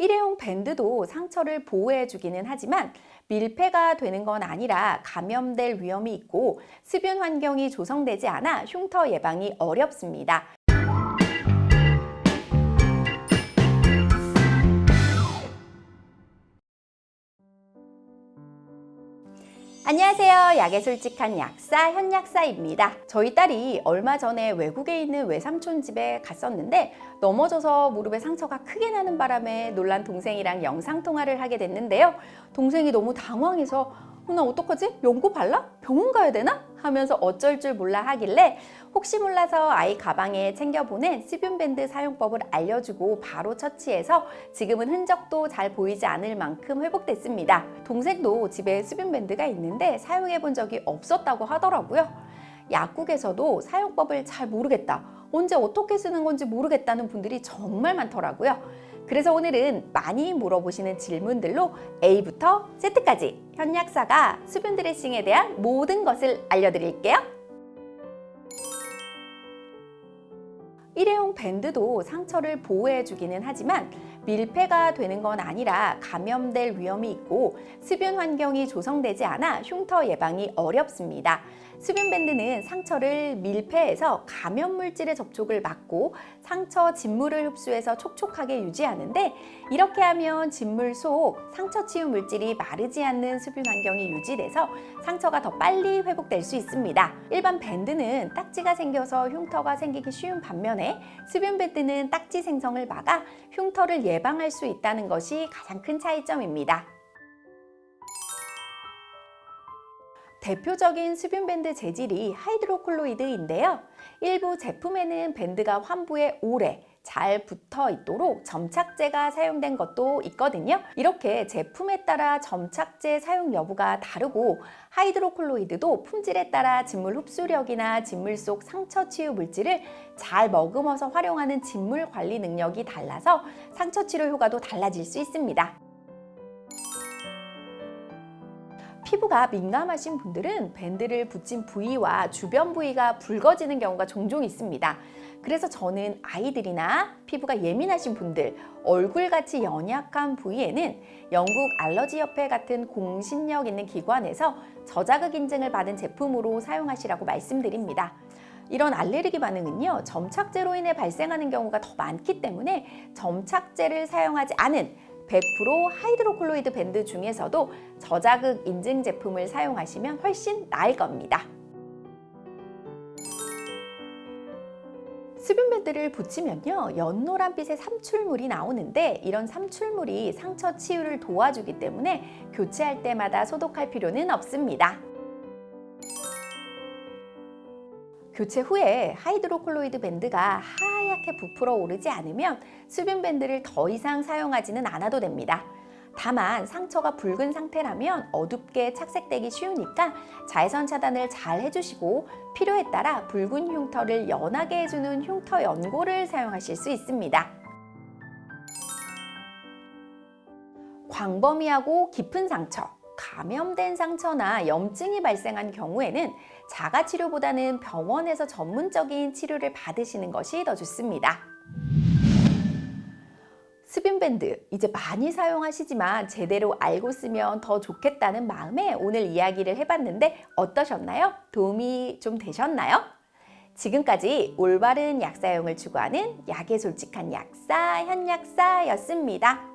일회용 밴드도 상처를 보호해주기는 하지만 밀폐가 되는 건 아니라 감염될 위험이 있고 습윤 환경이 조성되지 않아 흉터 예방이 어렵습니다. 안녕하세요. 약에 솔직한 약사 현약사입니다. 저희 딸이 얼마 전에 외국에 있는 외삼촌 집에 갔었는데 넘어져서 무릎에 상처가 크게 나는 바람에 놀란 동생이랑 영상 통화를 하게 됐는데요. 동생이 너무 당황해서 어, 나 어떡하지? 연고 발라? 병원 가야 되나? 하면서 어쩔 줄 몰라 하길래 혹시 몰라서 아이 가방에 챙겨보낸 수분밴드 사용법을 알려주고 바로 처치해서 지금은 흔적도 잘 보이지 않을 만큼 회복됐습니다. 동생도 집에 수분밴드가 있는데 사용해 본 적이 없었다고 하더라고요. 약국에서도 사용법을 잘 모르겠다. 언제 어떻게 쓰는 건지 모르겠다는 분들이 정말 많더라고요. 그래서 오늘은 많이 물어보시는 질문들로 A부터 Z까지 현약사가 수분 드레싱에 대한 모든 것을 알려드릴게요. 일회용 밴드도 상처를 보호해주기는 하지만 밀폐가 되는 건 아니라 감염될 위험이 있고 습윤 환경이 조성되지 않아 흉터 예방이 어렵습니다. 습윤 밴드는 상처를 밀폐해서 감염 물질의 접촉을 막고 상처 진물을 흡수해서 촉촉하게 유지하는데 이렇게 하면 진물 속 상처 치유 물질이 마르지 않는 습윤 환경이 유지돼서 상처가 더 빨리 회복될 수 있습니다. 일반 밴드는 딱지가 생겨서 흉터가 생기기 쉬운 반면에 습윤 밴드는 딱지 생성을 막아 흉터를 예방할 수 있다는 것이 가장 큰 차이점입니다. 대표적인 수분 밴드 재질이 하이드로콜로이드인데요. 일부 제품에는 밴드가 환부에 오래 잘 붙어 있도록 점착제가 사용된 것도 있거든요. 이렇게 제품에 따라 점착제 사용 여부가 다르고 하이드로콜로이드도 품질에 따라 진물 흡수력이나 진물 속 상처 치유 물질을 잘 머금어서 활용하는 진물 관리 능력이 달라서 상처 치료 효과도 달라질 수 있습니다. 피부가 민감하신 분들은 밴드를 붙인 부위와 주변 부위가 붉어지는 경우가 종종 있습니다. 그래서 저는 아이들이나 피부가 예민하신 분들, 얼굴같이 연약한 부위에는 영국 알러지협회 같은 공신력 있는 기관에서 저자극 인증을 받은 제품으로 사용하시라고 말씀드립니다. 이런 알레르기 반응은요, 점착제로 인해 발생하는 경우가 더 많기 때문에 점착제를 사용하지 않은 100% 하이드로콜로이드 밴드 중에서도 저자극 인증 제품을 사용하시면 훨씬 나을 겁니다. 수분 밴드를 붙이면요 연노란빛의 삼출물이 나오는데 이런 삼출물이 상처 치유를 도와주기 때문에 교체할 때마다 소독할 필요는 없습니다. 교체 후에 하이드로콜로이드 밴드가 하얗게 부풀어 오르지 않으면 수분 밴드를 더 이상 사용하지는 않아도 됩니다. 다만 상처가 붉은 상태라면 어둡게 착색되기 쉬우니까 자외선 차단을 잘 해주시고 필요에 따라 붉은 흉터를 연하게 해주는 흉터 연고를 사용하실 수 있습니다. 광범위하고 깊은 상처, 감염된 상처나 염증이 발생한 경우에는 자가 치료보다는 병원에서 전문적인 치료를 받으시는 것이 더 좋습니다. 스빈밴드 이제 많이 사용하시지만 제대로 알고 쓰면 더 좋겠다는 마음에 오늘 이야기를 해봤는데 어떠셨나요? 도움이 좀 되셨나요? 지금까지 올바른 약 사용을 추구하는 약에 솔직한 약사 현약사였습니다.